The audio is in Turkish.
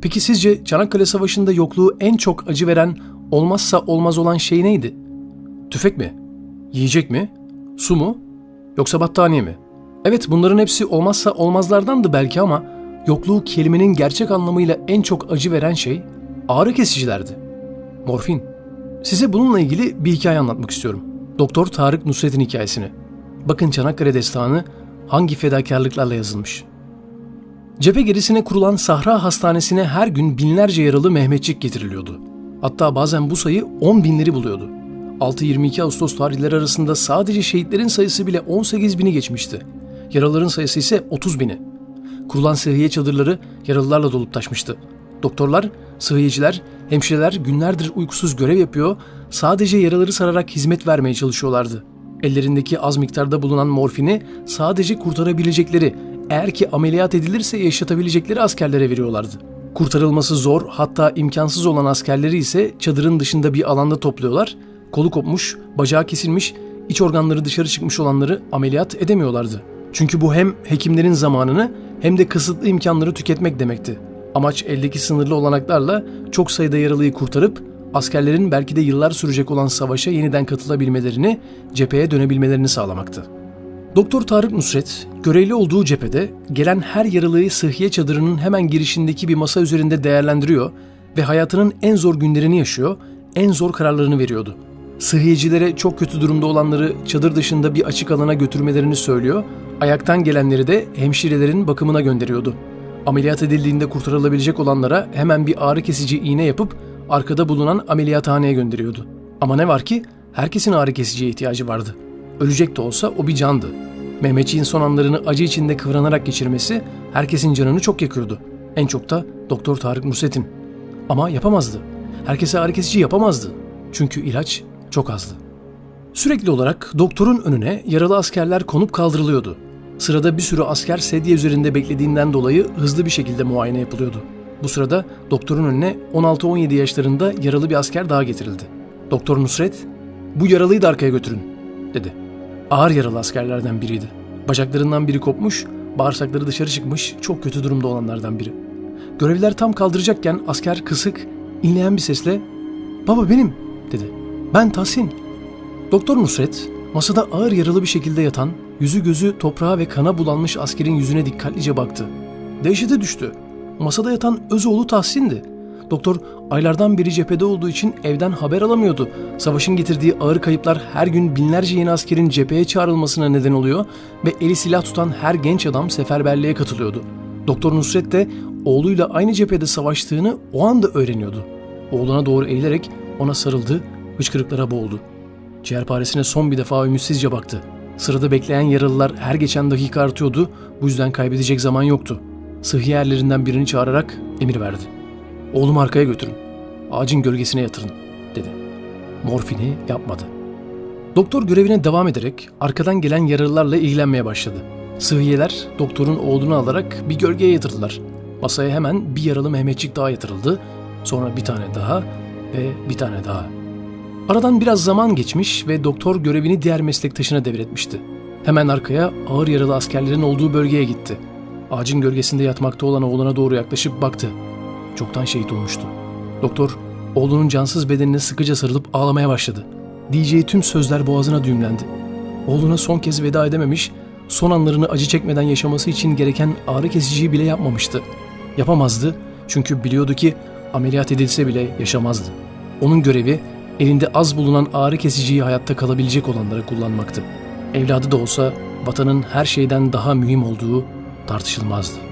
Peki sizce Çanakkale Savaşı'nda yokluğu en çok acı veren, olmazsa olmaz olan şey neydi? Tüfek mi? Yiyecek mi? Su mu? Yoksa battaniye mi? Evet bunların hepsi olmazsa olmazlardandı belki ama yokluğu kelimenin gerçek anlamıyla en çok acı veren şey ağrı kesicilerdi. Morfin. Size bununla ilgili bir hikaye anlatmak istiyorum. Doktor Tarık Nusret'in hikayesini. Bakın Çanakkale Destanı hangi fedakarlıklarla yazılmış. Cephe gerisine kurulan Sahra Hastanesi'ne her gün binlerce yaralı Mehmetçik getiriliyordu. Hatta bazen bu sayı 10 binleri buluyordu. 6-22 Ağustos tarihleri arasında sadece şehitlerin sayısı bile 18 bini geçmişti. Yaralıların sayısı ise 30 bini. Kurulan sıhhiye çadırları yaralılarla dolup taşmıştı. Doktorlar, sıhhiyeciler, hemşireler günlerdir uykusuz görev yapıyor, sadece yaraları sararak hizmet vermeye çalışıyorlardı. Ellerindeki az miktarda bulunan morfini sadece kurtarabilecekleri, eğer ki ameliyat edilirse yaşatabilecekleri askerlere veriyorlardı. Kurtarılması zor hatta imkansız olan askerleri ise çadırın dışında bir alanda topluyorlar, kolu kopmuş, bacağı kesilmiş, iç organları dışarı çıkmış olanları ameliyat edemiyorlardı. Çünkü bu hem hekimlerin zamanını hem de kısıtlı imkanları tüketmek demekti. Amaç eldeki sınırlı olanaklarla çok sayıda yaralıyı kurtarıp askerlerin belki de yıllar sürecek olan savaşa yeniden katılabilmelerini, cepheye dönebilmelerini sağlamaktı. Doktor Tarık Nusret, görevli olduğu cephede gelen her yaralıyı sıhhiye çadırının hemen girişindeki bir masa üzerinde değerlendiriyor ve hayatının en zor günlerini yaşıyor, en zor kararlarını veriyordu. Sıhhiyecilere çok kötü durumda olanları çadır dışında bir açık alana götürmelerini söylüyor, ayaktan gelenleri de hemşirelerin bakımına gönderiyordu. Ameliyat edildiğinde kurtarılabilecek olanlara hemen bir ağrı kesici iğne yapıp arkada bulunan ameliyathaneye gönderiyordu. Ama ne var ki herkesin ağrı kesiciye ihtiyacı vardı. Ölecek de olsa o bir candı. Mehmetçiğin son anlarını acı içinde kıvranarak geçirmesi herkesin canını çok yakıyordu. En çok da Doktor Tarık Nusret'in. Ama yapamazdı. Herkese ağrı kesici yapamazdı. Çünkü ilaç çok azdı. Sürekli olarak doktorun önüne yaralı askerler konup kaldırılıyordu. Sırada bir sürü asker sedye üzerinde beklediğinden dolayı hızlı bir şekilde muayene yapılıyordu. Bu sırada doktorun önüne 16-17 yaşlarında yaralı bir asker daha getirildi. Doktor Nusret, bu yaralıyı da arkaya götürün, dedi. Ağır yaralı askerlerden biriydi. Bacaklarından biri kopmuş, bağırsakları dışarı çıkmış, çok kötü durumda olanlardan biri. Görevliler tam kaldıracakken asker kısık, inleyen bir sesle ''Baba benim'' dedi. ''Ben Tahsin.'' Doktor Nusret, masada ağır yaralı bir şekilde yatan, yüzü gözü toprağa ve kana bulanmış askerin yüzüne dikkatlice baktı. Dehşete düştü. Masada yatan Özoğlu Tahsin'di. Doktor aylardan beri cephede olduğu için evden haber alamıyordu. Savaşın getirdiği ağır kayıplar her gün binlerce yeni askerin cepheye çağrılmasına neden oluyor ve eli silah tutan her genç adam seferberliğe katılıyordu. Doktor Nusret de oğluyla aynı cephede savaştığını o anda öğreniyordu. Oğluna doğru eğilerek ona sarıldı, hıçkırıklara boğuldu. Ciğerparesine son bir defa ümitsizce baktı. Sırada bekleyen yaralılar her geçen dakika artıyordu, bu yüzden kaybedecek zaman yoktu. Sıhhi erlerinden birini çağırarak emir verdi. Oğlumu arkaya götürün, ağacın gölgesine yatırın, dedi. Morfini yapmadı. Doktor görevine devam ederek arkadan gelen yaralılarla ilgilenmeye başladı. Sıhhiyeler doktorun oğlunu alarak bir gölgeye yatırdılar. Masaya hemen bir yaralı Mehmetçik daha yatırıldı. Sonra bir tane daha ve bir tane daha. Aradan biraz zaman geçmiş ve doktor görevini diğer meslektaşına devretmişti. Hemen arkaya ağır yaralı askerlerin olduğu bölgeye gitti. Ağacın gölgesinde yatmakta olan oğluna doğru yaklaşıp baktı. Çoktan şehit olmuştu. Doktor, oğlunun cansız bedenine sıkıca sarılıp ağlamaya başladı. Diyeceği tüm sözler boğazına düğümlendi. Oğluna son kez veda edememiş, son anlarını acı çekmeden yaşaması için gereken ağrı kesiciyi bile yapmamıştı. Yapamazdı çünkü biliyordu ki ameliyat edilse bile yaşamazdı. Onun görevi elinde az bulunan ağrı kesiciyi hayatta kalabilecek olanlara kullanmaktı. Evladı da olsa vatanın her şeyden daha mühim olduğu tartışılmazdı.